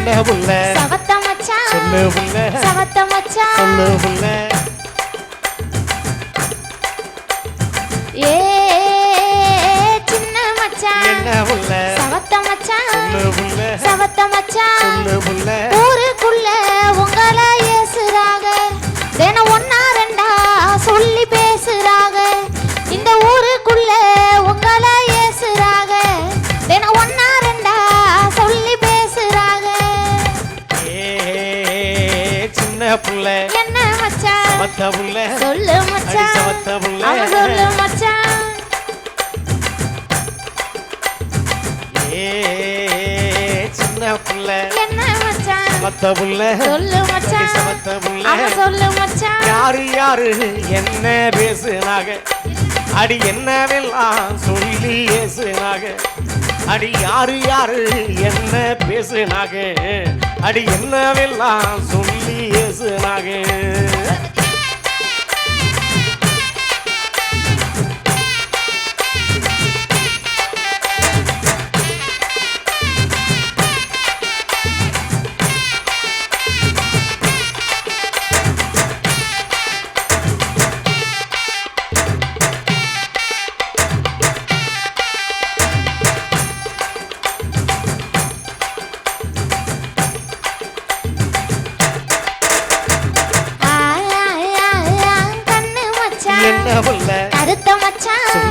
என்ன புள்ள சவத்த மச்சான் சொல்லு புள்ள சவத்த மச்சான் சொல்லு புள்ள ஏ சின்ன மச்சான். என்ன புள்ள சவத்த மச்சான் சொல்லு புள்ள சவத்த மச்சான் சொல்லு புள்ள புள்ள என்ன மச்சான் சமத்த புள்ள சொல்லு அடி மச்சான் சமத்த புள்ள அவன் சொல்லு மச்சான் ஏ சின்ன புள்ள. என்ன மச்சான் சமத்த புள்ள சொல்லு மச்சான் புள்ள சொல்லு மச்சான் யாரு யாரு? என்ன பேசுனாக? அடி என்னவெல்லாம் சொல்லி ஏசுனாக அடி யாரு யாரு? என்ன பேசுனாக அடி என்னவெல்லாம் சொல்லி ஏசுனாக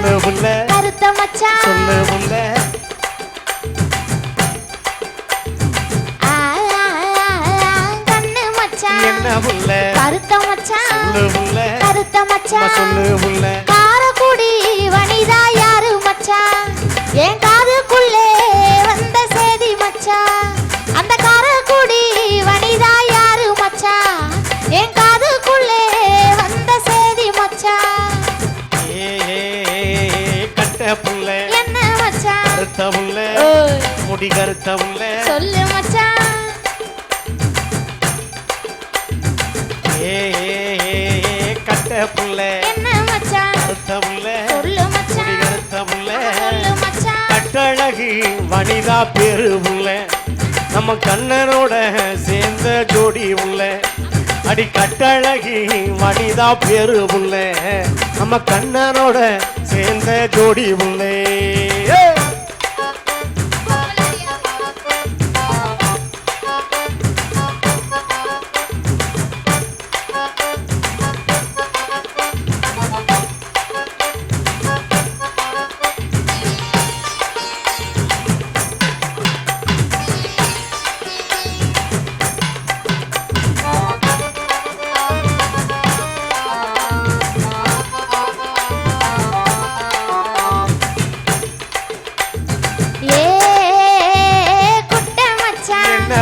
சொல்லு புள்ள கருத்த மச்சான். சொல்லு புள்ள ஆ, ஆ, ஆ, ஆ, கண்ணு மச்சான். என்ன புள்ள கருத்த மச்சான். சொல்லு புள்ள கருத்த அம்மா மச்சான். சொல்லு புள்ள காரக்குடி வனிதா யாரு மச்சான்? என் கருத்த முடி கருத்த புள்ள சொல்லு மச்சான் ஏ கட்ட புள்ள என்ன மச்சான் கருத்த புள்ள சொல்லு மச்சான் கருத்த புள்ள சொல்லு மச்சான் கட்டழகி வனிதா பேரு புள்ள நம்ம கண்ணனோட சேர்ந்த ஜோடி உள்ள அடி கட்டழகி வனிதா பேரு புள்ள நம்ம கண்ணனோட சேர்ந்த ஜோடி புள்ளே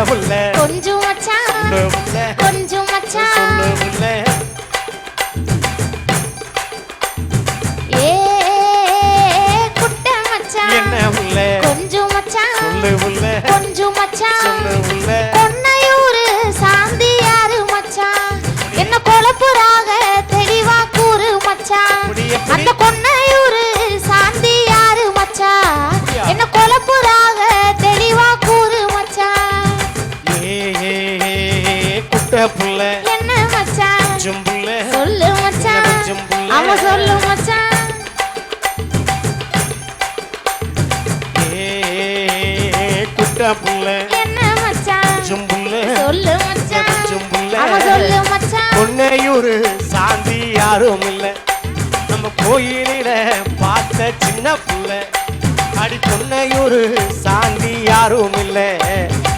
புள்ள கொஞ்சம் மச்சான் புள்ள கொஞ்சம் மச்சான் புள்ள ஏ குட்ட மச்சான் என்ன புள்ள கொஞ்சம் மச்சான் சொல்லு புள்ள கொஞ்சம் மச்சான் புள்ள குட்ட புள்ள. என்ன மச்சான் ஜும்புள்ள சொல்லு மச்சான் கொஞ்சம் புள்ள. அவன் சொல்லு மச்சான் பொன்னையூரு சாந்தி யாரும் இல்ல. நம்ம கோயிலில பார்த்த சின்ன புள்ள. அடி பொன்னையூரு சாந்தி யாரும் இல்ல.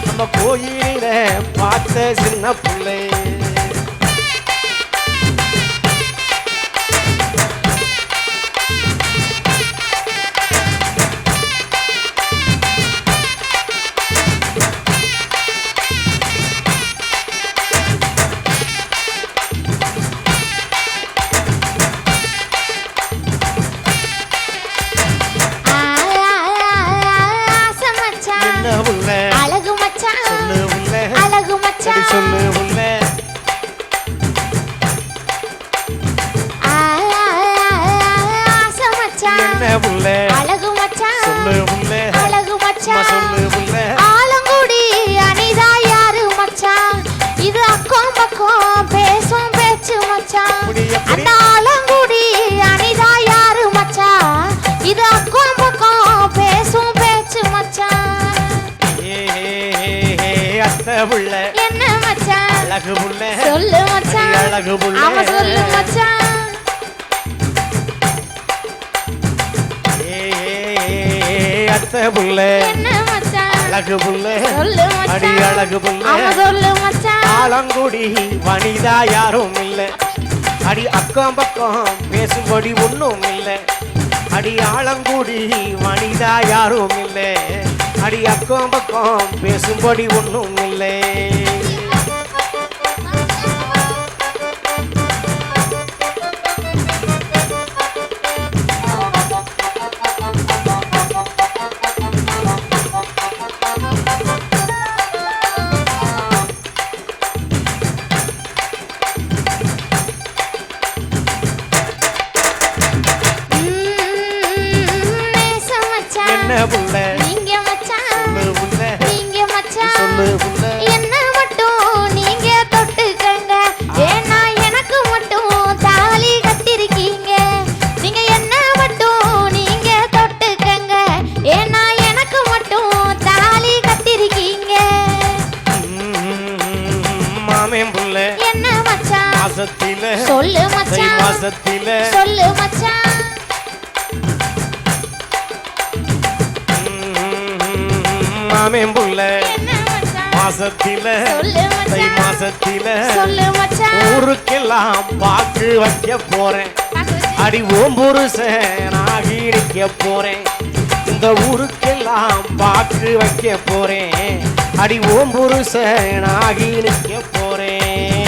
நம்ம கோயிலில பார்த்த சின்ன புள்ளை. மச்சான் என்ன புள்ள அழகு மச்சான். சொல்லு புள்ள அழகு மச்சான். சொல்லு புள்ள புள்ள என்ன மச்சான் அழகு புள்ள சொல்லு மச்சான் அழகு புள்ள ஆமா சொல்லு மச்சான் அத்தை புள்ள என்ன மச்சான் அழகு புள்ள சொல்லு அடி மச்சான் அழகு புள்ள ஆமா சொல்லு மச்சான் ஆலங்குடி வனிதா யாரும் இல்ல. அடி அக்கம் பக்கம் பேசும்படி ஒண்ணும் இல்ல. அடி ஆலங்குடி வனிதா யாரும் இல்ல. அடி அக்கம் பக்கம் பேசும்படி ஒன்றும் இல்லை என்ன மட்டும் நீங்க தொட்டுக்கங்க. ஏன்னா எனக்கு மட்டும் தாலி கட்டிருக்கீங்க. நீங்க என்ன மட்டும் நீங்க தொட்டுக்கங்க. ஏன்னா எனக்கு மட்டும் தாலி கட்டிருக்கீங்க. ம், மாமன் புள்ள. என்ன மச்சான்? மாசத்தில சொல்லு மச்சான். மாசத்தில சொல்லு மச்சான். ம், மாமன் புள்ள. மாசத்தில தை மாசத்தில ஊருக்கெல்லாம் பாக்கு வைக்க போறேன். அடி ஓம் புருஷனாகி நிக்க போறேன். இந்த ஊருக்கெல்லாம் பாக்கு வைக்க போறேன். அடி ஓம் புருஷனாகி நிக்க போறேன்.